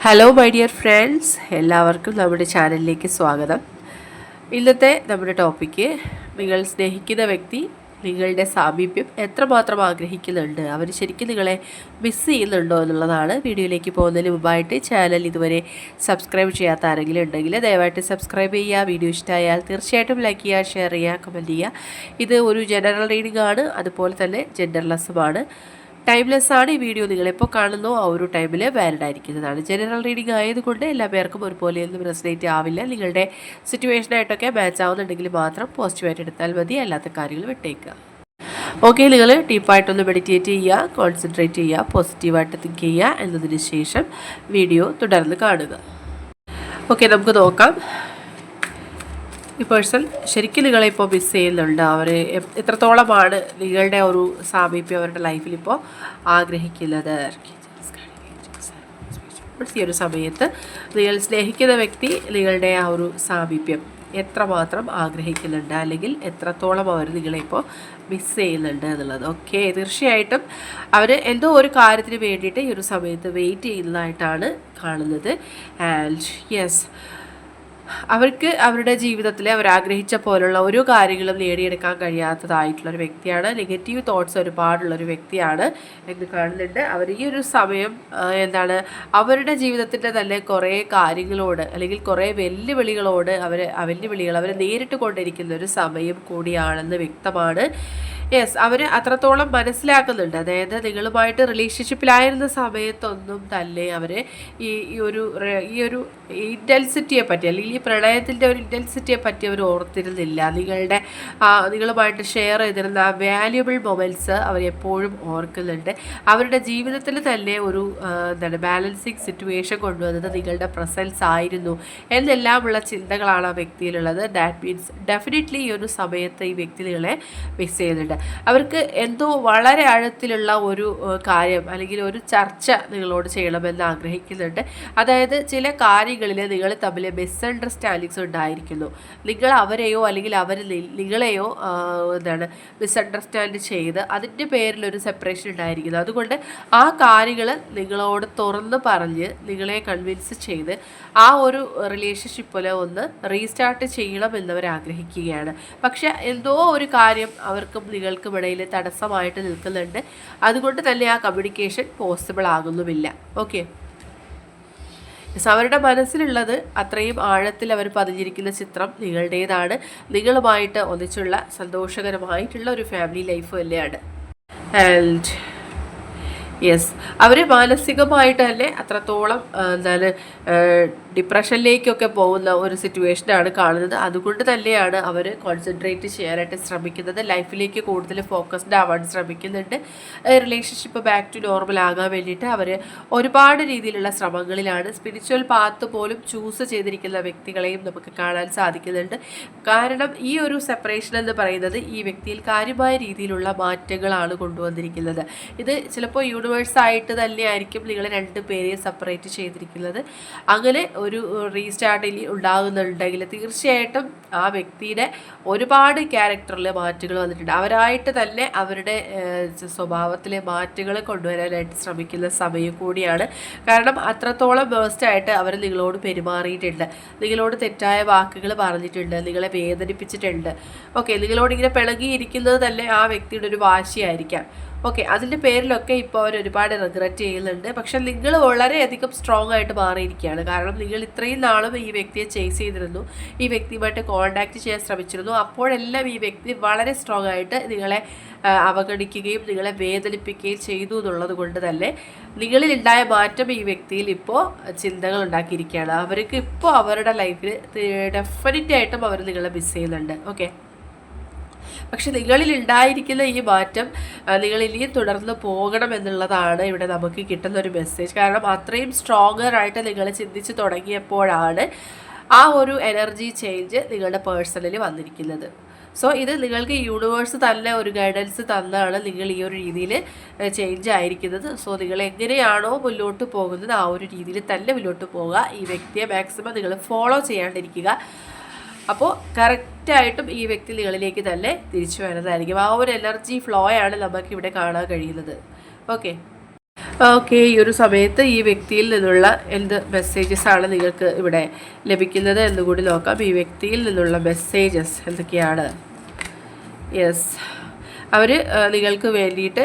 Hello my dear friends എല്ലാവർക്കും നമ്മുടെ ചാനലിലേക്ക് സ്വാഗതം. ഇന്നത്തെ നമ്മുടെ ടോപ്പിക്ക് നിങ്ങൾ സ്നേഹിക്കുന്ന വ്യക്തി നിങ്ങളുടെ സാമീപ്യം എത്രമാത്രം ആഗ്രഹിക്കുന്നുണ്ട്? അവർ ശരിക്കും നിങ്ങളെ മിസ് ചെയ്യുന്നുണ്ടോ എന്നുള്ളതാണ് വീഡിയോയിലേക്ക് പോകുന്നതിന് മുമ്പായിട്ട് ചാനൽ ഇതുവരെ സബ്സ്ക്രൈബ് ചെയ്യാത്ത ആരെങ്കിലും ഉണ്ടെങ്കിൽ ദയവായിട്ട് സബ്സ്ക്രൈബ് ചെയ്യുക. വീഡിയോ ഇഷ്ടമായാൽ തീർച്ചയായിട്ടും ലൈക്ക് ചെയ്യുക ഷെയർ ചെയ്യുക കമന്റ് ചെയ്യുക. ഇത് ഒരു ജനറൽ റീഡിംഗ് ആണ്. അതുപോലെ തന്നെ ജെൻഡർലെസ്സുമാണ് ടൈംലെസ് ആണ് ഈ വീഡിയോ നിങ്ങളെപ്പോൾ കാണുന്നോ. ആ ഒരു ടൈമിൽ വാലിഡ് ആയിരിക്കുന്നതാണ്. ജനറൽ റീഡിംഗ് ആയതുകൊണ്ട് എല്ലാ പേർക്കും ഒരുപോലെ ഒന്നും റെസിനേറ്റ് ആവില്ല. നിങ്ങളുടെ സിറ്റുവേഷനായിട്ടൊക്കെ മാച്ച് ആവുന്നുണ്ടെങ്കിൽ മാത്രം പോസിറ്റീവായിട്ട് എടുത്താൽ മതി. അല്ലാത്ത കാര്യങ്ങൾ വിട്ടേക്കുക. ഓക്കെ നിങ്ങൾ ഡീപ്പായിട്ടൊന്ന് മെഡിറ്റേറ്റ് ചെയ്യുക കോൺസെൻട്രേറ്റ് ചെയ്യുക പോസിറ്റീവായിട്ട് തിങ്ക് ചെയ്യുക എന്നതിന് ശേഷം വീഡിയോ തുടർന്ന് കാണുക. ഓക്കെ നമുക്ക് നോക്കാം. ഈ പേഴ്സൺ ശരിക്കും നിങ്ങളെ ഇപ്പോൾ മിസ് ചെയ്യുന്നുണ്ട് അവർ എത്രത്തോളമാണ് നിങ്ങളുടെ ഒരു സാമീപ്യം അവരുടെ ലൈഫിൽ ഇപ്പോൾ ആഗ്രഹിക്കുന്നത്? ഈ ഒരു സമയത്ത് നിങ്ങൾ സ്നേഹിക്കുന്ന വ്യക്തി നിങ്ങളുടെ ആ ഒരു സാമീപ്യം എത്രമാത്രം ആഗ്രഹിക്കുന്നുണ്ട്? അല്ലെങ്കിൽ എത്രത്തോളം അവർ നിങ്ങളെ ഇപ്പോൾ മിസ് ചെയ്യുന്നുണ്ട് എന്നുള്ളത്. ഓക്കെ തീർച്ചയായിട്ടും അവർ എന്തോ ഒരു കാര്യത്തിന് വേണ്ടിയിട്ട് ഈ ഒരു സമയത്ത് വെയിറ്റ് ചെയ്യുന്നതായിട്ടാണ് കാണുന്നത്. ആൻഡ് യെസ് അവർക്ക് അവരുടെ ജീവിതത്തിൽ അവർ ആഗ്രഹിച്ച പോലുള്ള ഓരോ കാര്യങ്ങളും നേടിയെടുക്കാൻ കഴിയാത്തതായിട്ടുള്ള ഒരു വ്യക്തിയാണ്. നെഗറ്റീവ് തോട്ട്സ് ഒരുപാടുള്ളൊരു വ്യക്തിയാണ് എന്ന് കാണുന്നുണ്ട്. അവർ ഈ ഒരു സമയം എന്താണ് അവരുടെ ജീവിതത്തിന്റെ തന്നെ കുറേ കാര്യങ്ങളോട് അല്ലെങ്കിൽ കുറേ വെല്ലുവിളികളോട് അവർ വെല്ലുവിളികൾ അവരെ നേരിട്ട് കൊണ്ടിരിക്കുന്ന ഒരു സമയം കൂടിയാണെന്ന് വ്യക്തമാണ്. യെസ് അവർ അത്രത്തോളം മനസ്സിലാക്കുന്നുണ്ട്. അതായത് നിങ്ങളുമായിട്ട് റിലേഷൻഷിപ്പിലായിരുന്ന സമയത്തൊന്നും തന്നെ അവർ ഈ ഒരു ഈ ഒരു ഇന്റൻസിറ്റിയെ പറ്റി അല്ലെങ്കിൽ ഈ പ്രണയത്തിന്റെ ഒരു ഇന്റൻസിറ്റിയെ പറ്റി അവർ ഓർത്തിരുന്നില്ല. നിങ്ങളുടെ നിങ്ങളുമായിട്ട് ഷെയർ ചെയ്തിരുന്ന വാല്യുബിൾ മൊമെന്റ്സ് അവർ എപ്പോഴും ഓർക്കുന്നുണ്ട്. അവരുടെ ജീവിതത്തിൽ തന്നെ ഒരു എന്താണ് ബാലൻസിങ് സിറ്റുവേഷൻ കൊണ്ടുവന്നത് നിങ്ങളുടെ പ്രസൻസ് ആയിരുന്നു എന്നെല്ലാമുള്ള ചിന്തകളാണ് ആ വ്യക്തിയിലുള്ളത്. ദാറ്റ് മീൻസ് ഡെഫിനറ്റ്ലി ഈ ഒരു സമയത്ത് ഈ വ്യക്തി നിങ്ങളെ മിസ് ചെയ്യുന്നുണ്ട്. അവർക്ക് എന്തോ വളരെ ആഴത്തിലുള്ള ഒരു കാര്യം അല്ലെങ്കിൽ ഒരു ചർച്ച നിങ്ങളോട് ചെയ്യണമെന്ന് ആഗ്രഹിക്കുന്നുണ്ട്. അതായത് ചില കാര്യങ്ങളിൽ നിങ്ങൾ തമ്മിൽ മിസ് അണ്ടർസ്റ്റാൻഡിങ്സ് ഉണ്ടായിരിക്കുന്നു. നിങ്ങൾ അവരെയോ അല്ലെങ്കിൽ അവർ നിങ്ങളെയോ എന്താണ് മിസ് അണ്ടർസ്റ്റാൻഡ് ചെയ്ത് അതിന്റെ പേരിൽ ഒരു സെപ്പറേഷൻ ഉണ്ടായിരിക്കുന്നു. അതുകൊണ്ട് ആ കാര്യങ്ങൾ നിങ്ങളോട് തുറന്ന് പറഞ്ഞ് നിങ്ങളെ കൺവിൻസ് ചെയ്ത് ആ ഒരു റിലേഷൻഷിപ്പിൽ ഒന്ന് റീസ്റ്റാർട്ട് ചെയ്യണം എന്നവർ ആഗ്രഹിക്കുകയാണ്. പക്ഷേ എന്തോ ഒരു കാര്യം അവർക്കും നിങ്ങൾ വ്യക്തികൾക്കും ഇടയിൽ തടസ്സമായിട്ട് നിൽക്കുന്നുണ്ട്. അതുകൊണ്ട് തന്നെ ആ കമ്മ്യൂണിക്കേഷൻ പോസിബിൾ ആകുന്നുമില്ല. ഓക്കെ അവരുടെ മനസ്സിലുള്ളത് അത്രയും ആഴത്തിൽ അവർ പതിഞ്ഞിരിക്കുന്ന ചിത്രം നിങ്ങളുടേതാണ്. നിങ്ങളുമായിട്ട് ഒന്നിച്ചുള്ള സന്തോഷകരമായിട്ടുള്ള ഒരു ഫാമിലി ലൈഫ് തന്നെയാണ്. ആൻഡ് യെസ് അവർ മാനസികമായിട്ട് തന്നെ അത്രത്തോളം എന്താണ് ഡിപ്രഷനിലേക്കൊക്കെ പോകുന്ന ഒരു സിറ്റുവേഷനാണ് കാണുന്നത്. അതുകൊണ്ട് തന്നെയാണ് അവർ കോൺസെൻട്രേറ്റ് ചെയ്യാനായിട്ട് ശ്രമിക്കുന്നത്. ലൈഫിലേക്ക് കൂടുതൽ ഫോക്കസ്ഡ് ആവാൻ ശ്രമിക്കുന്നുണ്ട്. റിലേഷൻഷിപ്പ് ബാക്ക് ടു നോർമൽ ആകാൻ വേണ്ടിയിട്ട് അവർ ഒരുപാട് രീതിയിലുള്ള ശ്രമങ്ങളിലാണ്. സ്പിരിച്വൽ പാത്ത് പോലും ചൂസ് ചെയ്തിരിക്കുന്ന വ്യക്തികളെയും നമുക്ക് കാണാൻ സാധിക്കുന്നുണ്ട്. കാരണം ഈ ഒരു സെപ്പറേഷൻ എന്ന് പറയുന്നത് ഈ വ്യക്തിയിൽ കാര്യമായ രീതിയിലുള്ള മാറ്റങ്ങളാണ് കൊണ്ടുവന്നിരിക്കുന്നത്. ഇത് ചിലപ്പോൾ യൂണിവേഴ്സ് ആയിട്ട് തന്നെയായിരിക്കും നിങ്ങൾ രണ്ട് പേരെയും സെപ്പറേറ്റ് ചെയ്തിരിക്കുന്നത്. അങ്ങനെ ഒരു റീസ്റ്റാർട്ട് റീസ്റ്റാർട്ടിൽ ഉണ്ടാകുന്നുണ്ടെങ്കിൽ തീർച്ചയായിട്ടും ആ വ്യക്തിയുടെ ഒരുപാട് ക്യാരക്ടറിൽ മാറ്റങ്ങൾ വന്നിട്ടുണ്ട്. അവരായിട്ട് തന്നെ അവരുടെ സ്വഭാവത്തിലെ മാറ്റങ്ങൾ കൊണ്ടുവരാനായിട്ട് ശ്രമിക്കുന്ന സമയം കൂടിയാണ്. കാരണം അത്രത്തോളം വേസ്റ്റായിട്ട് അവർ നിങ്ങളോട് പെരുമാറിയിട്ടുണ്ട്. നിങ്ങളോട് തെറ്റായ വാക്കുകൾ പറഞ്ഞിട്ടുണ്ട്. നിങ്ങളെ വേദനിപ്പിച്ചിട്ടുണ്ട്. ഓക്കെ നിങ്ങളോട് ഇങ്ങനെ പിളകിയിരിക്കുന്നത് തന്നെ ആ വ്യക്തിയുടെ ഒരു വാശിയായിരിക്കാം. ഓക്കെ അതിന്റെ പേരിലൊക്കെ ഇപ്പോൾ അവർ ഒരുപാട് റിഗ്രറ്റ് ചെയ്യുന്നുണ്ട്. പക്ഷെ നിങ്ങൾ വളരെയധികം സ്ട്രോങ് ആയിട്ട് മാറിയിരിക്കുകയാണ്. കാരണം നിങ്ങൾ ഇത്രയും നാളും ഈ വ്യക്തിയെ ചേസ് ചെയ്തിരുന്നു. ഈ വ്യക്തിയുമായിട്ട് കോൺടാക്റ്റ് ചെയ്യാൻ ശ്രമിച്ചിരുന്നു. അപ്പോഴെല്ലാം ഈ വ്യക്തി വളരെ സ്ട്രോങ് ആയിട്ട് നിങ്ങളെ അവഗണിക്കുകയും നിങ്ങളെ വേദനിപ്പിക്കുകയും ചെയ്തു എന്നുള്ളത് കൊണ്ട് തന്നെ നിങ്ങളിൽ ഉണ്ടായ മാറ്റം ഈ വ്യക്തിയിൽ ഇപ്പോൾ ചിന്തകൾ ഉണ്ടാക്കിയിരിക്കുകയാണ്. അവർക്ക് ഇപ്പോൾ അവരുടെ ലൈഫിൽ ഡെഫിനറ്റ് ആയിട്ടും അവർ നിങ്ങളെ മിസ് ചെയ്യുന്നുണ്ട്. ഓക്കെ പക്ഷെ നിങ്ങളിൽ ഉണ്ടായിരിക്കുന്ന ഈ മാറ്റം നിങ്ങൾ ഇനിയും തുടർന്ന് പോകണം എന്നുള്ളതാണ് ഇവിടെ നമുക്ക് കിട്ടുന്ന ഒരു മെസ്സേജ് കാരണം അത്രയും സ്ട്രോങ്ങർ ആയിട്ട് നിങ്ങൾ ചിന്തിച്ച് തുടങ്ങിയപ്പോഴാണ് ആ ഒരു എനർജി ചേഞ്ച് നിങ്ങളുടെ പേഴ്സണലിൽ വന്നിരിക്കുന്നത്. സോ ഇത് നിങ്ങൾക്ക് യൂണിവേഴ്സ് തന്നെ ഒരു ഗൈഡൻസ് തന്നാണ് നിങ്ങൾ ഈ ഒരു രീതിയിൽ ചേഞ്ച് ആയിരിക്കുന്നത്. സോ നിങ്ങൾ എങ്ങനെയാണോ മുന്നോട്ട് പോകുന്നത് ആ ഒരു രീതിയിൽ തന്നെ മുന്നോട്ട് പോവുക. ഈ വ്യക്തിയെ മാക്സിമം നിങ്ങൾ ഫോളോ ചെയ്യാണ്ടിരിക്കുക. അപ്പോൾ കറക്റ്റായിട്ടും ഈ വ്യക്തി നിങ്ങളിലേക്ക് തന്നെ തിരിച്ചു വരുന്നതായിരിക്കും. ആ ഒരു എനർജി ഫ്ലോ ആണ് നമുക്ക് ഇവിടെ കാണാൻ കഴിയുന്നത്. ഓക്കെ ഓക്കെ ഈ ഒരു സമയത്ത് ഈ വ്യക്തിയിൽ നിന്നുള്ള എന്ത് മെസ്സേജസ് ആണ് നിങ്ങൾക്ക് ഇവിടെ ലഭിക്കുന്നത് എന്നുകൂടി നോക്കാം. ഈ വ്യക്തിയിൽ നിന്നുള്ള മെസ്സേജസ് എന്തൊക്കെയാണ്? യെസ് അവർ നിങ്ങൾക്ക് വേണ്ടിയിട്ട്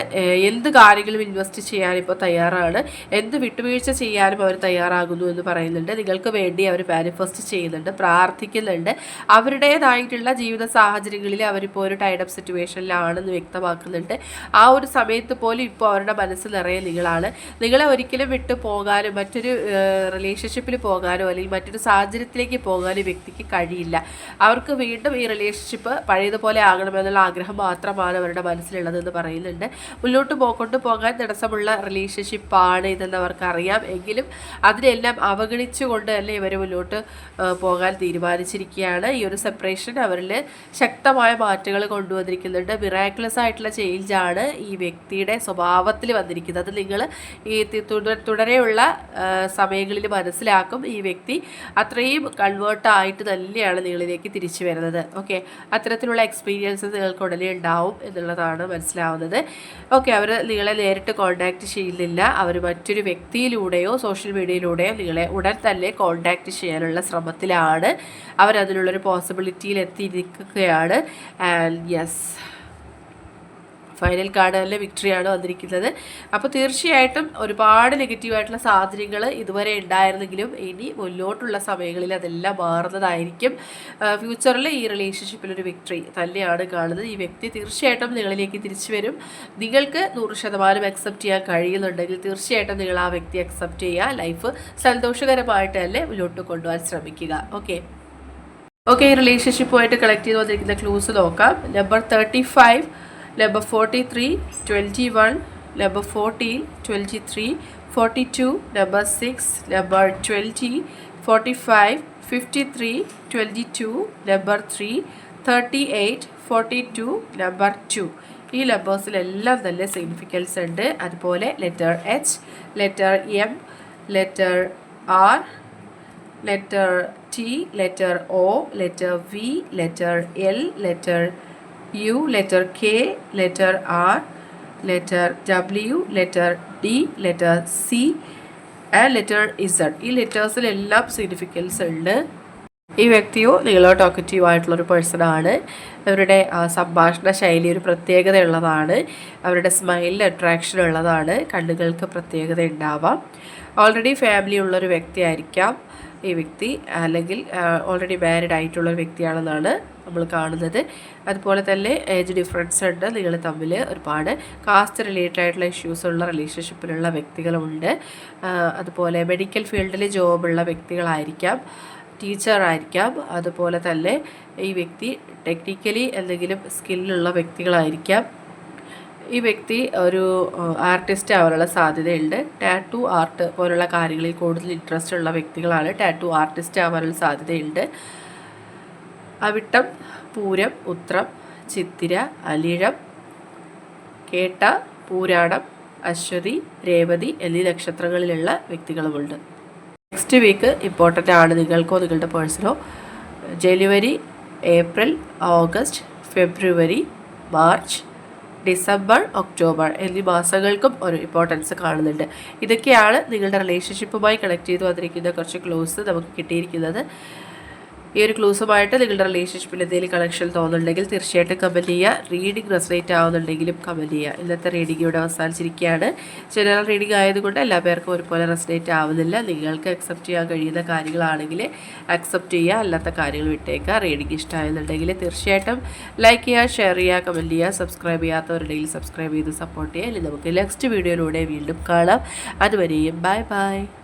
എന്ത് കാര്യങ്ങളും ഇൻവെസ്റ്റ് ചെയ്യാൻ ഇപ്പോൾ തയ്യാറാണ്. എന്ത് വിട്ടുവീഴ്ച ചെയ്യാനും അവർ തയ്യാറാകുന്നു എന്ന് പറയുന്നുണ്ട്. നിങ്ങൾക്ക് വേണ്ടി അവർ മാനിഫെസ്റ്റ് ചെയ്യുന്നുണ്ട് പ്രാർത്ഥിക്കുന്നുണ്ട്. അവരുടേതായിട്ടുള്ള ജീവിത സാഹചര്യങ്ങളിൽ അവരിപ്പോൾ ഒരു ടൈഡപ്പ് സിറ്റുവേഷനിലാണെന്ന് വ്യക്തമാക്കുന്നുണ്ട്. ആ ഒരു സമയത്ത് പോലും ഇപ്പോൾ അവരുടെ മനസ്സ് നിറയെ നിങ്ങളാണ്. നിങ്ങളെ ഒരിക്കലും വിട്ടു പോകാനോ മറ്റൊരു റിലേഷൻഷിപ്പിൽ പോകാനോ അല്ലെങ്കിൽ മറ്റൊരു സാഹചര്യത്തിലേക്ക് പോകാനോ വ്യക്തിക്ക് കഴിയില്ല. അവർക്ക് വീണ്ടും ഈ റിലേഷൻഷിപ്പ് പഴയതുപോലെ ആകണമെന്നുള്ള ആഗ്രഹം മാത്രമാണ് അവർ അവരുടെ മനസ്സിലുള്ളതെന്ന് പറയുന്നുണ്ട്. മുന്നോട്ട് പോകൊണ്ട് പോകാൻ തടസ്സമുള്ള റിലേഷൻഷിപ്പാണ് ഇതെന്ന് അവർക്കറിയാം എങ്കിലും അതിനെല്ലാം അവഗണിച്ചുകൊണ്ട് തന്നെ ഇവർ മുന്നോട്ട് പോകാൻ തീരുമാനിച്ചിരിക്കുകയാണ്. ഈ ഒരു സെപ്പറേഷൻ അവരിൽ ശക്തമായ മാറ്റങ്ങൾ കൊണ്ടുവന്നിരിക്കുന്നുണ്ട്. മിറാക്കുലസ് ആയിട്ടുള്ള ചേഞ്ചാണ് ഈ വ്യക്തിയുടെ സ്വഭാവത്തിൽ വന്നിരിക്കുന്നത്. നിങ്ങൾ ഈ തുടരെയുള്ള സമയങ്ങളിൽ മനസ്സിലാക്കും ഈ വ്യക്തി അത്രയും കൺവേർട്ടായിട്ട് തന്നെയാണ് നിങ്ങളിലേക്ക് തിരിച്ചു വരുന്നത്. ഓക്കെ അത്തരത്തിലുള്ള എക്സ്പീരിയൻസ് നിങ്ങൾക്ക് ഉടനെ ഉണ്ടാവും എന്ന് എന്നുള്ളതാണ് മനസ്സിലാവുന്നത്. ഓക്കെ അവർ നിങ്ങളെ നേരിട്ട് കോൺടാക്റ്റ് ചെയ്യുന്നില്ല. അവർ മറ്റൊരു വ്യക്തിയിലൂടെയോ സോഷ്യൽ മീഡിയയിലൂടെയോ നിങ്ങളെ ഉടൻ തന്നെ കോൺടാക്റ്റ് ചെയ്യാനുള്ള ശ്രമത്തിലാണ്. അവരതിനുള്ളൊരു പോസിബിലിറ്റിയിൽ എത്തിയിരിക്കുകയാണ് ആൻഡ് യെസ് ഫൈനൽ കാർഡ് വിക്ടറിയാണ് വന്നിരിക്കുന്നത്. അപ്പോൾ തീർച്ചയായിട്ടും ഒരുപാട് നെഗറ്റീവായിട്ടുള്ള സാഹചര്യങ്ങൾ ഇതുവരെ ഉണ്ടായിരുന്നെങ്കിലും ഇനി മുന്നോട്ടുള്ള സമയങ്ങളിൽ അതെല്ലാം മാറുന്നതായിരിക്കും. ഫ്യൂച്ചറിൽ ഈ റിലേഷൻഷിപ്പിൽ ഒരു വിക്ടറി തന്നെയാണ് കാണുന്നത്. ഈ വ്യക്തി തീർച്ചയായിട്ടും നിങ്ങളിലേക്ക് തിരിച്ചു വരും. നിങ്ങൾക്ക് നൂറ് ശതമാനം അക്സെപ്റ്റ് ചെയ്യാൻ കഴിയുന്നുണ്ടെങ്കിൽ തീർച്ചയായിട്ടും നിങ്ങൾ ആ വ്യക്തി അക്സെപ്റ്റ് ചെയ്യുക. ലൈഫ് സന്തോഷകരമായിട്ട് തന്നെ മുന്നോട്ട് കൊണ്ടുപോകാൻ ശ്രമിക്കുക. ഓക്കെ ഓക്കെ ഈ റിലേഷൻഷിപ്പുമായിട്ട് കളക്ട് ചെയ്ത് വന്നിരിക്കുന്ന ക്ലൂസ് നോക്കാം. Number thirty five number 43 21 number 14 23 42 five 6 number 20 45 53 22 number 3 38 42 number 2 ഈ ലബേഴ്സിലെല്ലാം തന്നെ സിഗ്നിഫിക്കൻസ് ഉണ്ട്. അതുപോലെ letter H letter M letter R letter T letter O letter V letter L letter letter K letter R letter W letter D letter C and letter Z ഈ ലെറ്റേഴ്സിലെല്ലാം significance ഉണ്ട്. ഈ വ്യക്തിയോ നിങ്ങളോ ടോക്കറ്റീവ് ആയിട്ടുള്ളൊരു പേഴ്സണാണ് അവരുടെ സംഭാഷണ ശൈലി ഒരു പ്രത്യേകതയുള്ളതാണ് അവരുടെ സ്മൈലിൽ അട്രാക്ഷൻ ഉള്ളതാണ്. കണ്ണുകൾക്ക് പ്രത്യേകത ഉണ്ടാവാം. ഓൾറെഡി ഫാമിലി ഉള്ളൊരു വ്യക്തിയായിരിക്കാം ഈ വ്യക്തി അല്ലെങ്കിൽ ഓൾറെഡി മാരിഡ് ആയിട്ടുള്ള വ്യക്തിയാണെന്നാണ് നമ്മൾ കാണുന്നത്. അതുപോലെ തന്നെ ഏജ് ഡിഫറൻസ് ഉണ്ട്. നിങ്ങൾ തമ്മിൽ ഒരുപാട് കാസ്റ്റ് റിലേറ്റഡ് ആയിട്ടുള്ള ഇഷ്യൂസ് ഉള്ള റിലേഷൻഷിപ്പിലുള്ള വ്യക്തികളുണ്ട്. അതുപോലെ മെഡിക്കൽ ഫീൽഡിൽ ജോബുള്ള വ്യക്തികളായിരിക്കാം ടീച്ചറായിരിക്കാം അതുപോലെ തന്നെ ഈ വ്യക്തി ടെക്നിക്കലി എന്തെങ്കിലും സ്കില്ലുള്ള വ്യക്തികളായിരിക്കാം. ഈ വ്യക്തി ഒരു ആർട്ടിസ്റ്റ് ആവാനുള്ള സാധ്യതയുണ്ട്. ടാറ്റു ആർട്ട് പോലുള്ള കാര്യങ്ങളിൽ കൂടുതൽ ഇൻട്രസ്റ്റ് ഉള്ള വ്യക്തികളാണ് ടാറ്റു ആർട്ടിസ്റ്റ് ആവാനുള്ള സാധ്യതയുണ്ട്. അവിട്ടം പൂരം ഉത്രം ചിത്തിര അലിഴം കേട്ട പൂരാടം അശ്വതി രേവതി എന്നീ നക്ഷത്രങ്ങളിലുള്ള വ്യക്തികളുമുണ്ട്. നെക്സ്റ്റ് വീക്ക് ഇമ്പോർട്ടന്റ് ആണ് നിങ്ങൾക്കോ നിങ്ങളുടെ പേഴ്സണോ ജനുവരി ഏപ്രിൽ ഓഗസ്റ്റ് ഫെബ്രുവരി മാർച്ച് ഡിസംബർ ഒക്ടോബർ എന്നീ മാസങ്ങൾക്കും ഒരു ഇമ്പോർട്ടൻസ് കാണുന്നുണ്ട്. ഇതൊക്കെയാണ് നിങ്ങളുടെ റിലേഷൻഷിപ്പുമായി കണക്ട് ചെയ്ത് വന്നിരിക്കുന്ന കുറച്ച് ക്ലോസ് നമുക്ക് കിട്ടിയിരിക്കുന്നത്. ഈ ഒരു ക്ലൂസുമായിട്ട് നിങ്ങളുടെ റിലേഷൻഷിപ്പിൽ എന്തെങ്കിലും കണക്ഷൻ തോന്നുന്നുണ്ടെങ്കിൽ തീർച്ചയായിട്ടും കമന്റ് ചെയ്യുക. റീഡിംഗ് റെസറേറ്റ് ആവുന്നുണ്ടെങ്കിലും കമന്റ് ചെയ്യുക. ഇന്നത്തെ റീഡിംഗ് ഇവിടെ അവസാനിച്ചിരിക്കുകയാണ്. ജനറൽ റീഡിംഗ് ആയതുകൊണ്ട് എല്ലാ പേർക്കും ഒരുപോലെ റെസറേറ്റ് ആവുന്നില്ല. നിങ്ങൾക്ക് അക്സെപ്റ്റ് ചെയ്യാൻ കഴിയുന്ന കാര്യങ്ങളാണെങ്കിൽ അക്സെപ്റ്റ് ചെയ്യുക. അല്ലാത്ത കാര്യങ്ങൾ വിട്ടേക്കുക. റീഡിംഗ് ഇഷ്ടമായെന്നുണ്ടെങ്കിൽ തീർച്ചയായിട്ടും ലൈക്ക് ചെയ്യുക ഷെയർ ചെയ്യുക കമന്റ് ചെയ്യുക സബ്സ്ക്രൈബ് ചെയ്യാത്തവരുണ്ടെങ്കിൽ സബ്സ്ക്രൈബ് ചെയ്ത് സപ്പോർട്ട് ചെയ്യുക. അല്ലെങ്കിൽ നമുക്ക് നെക്സ്റ്റ് വീഡിയോയിലൂടെ വീണ്ടും കാണാം. അതുവരെയും ബൈ ബൈ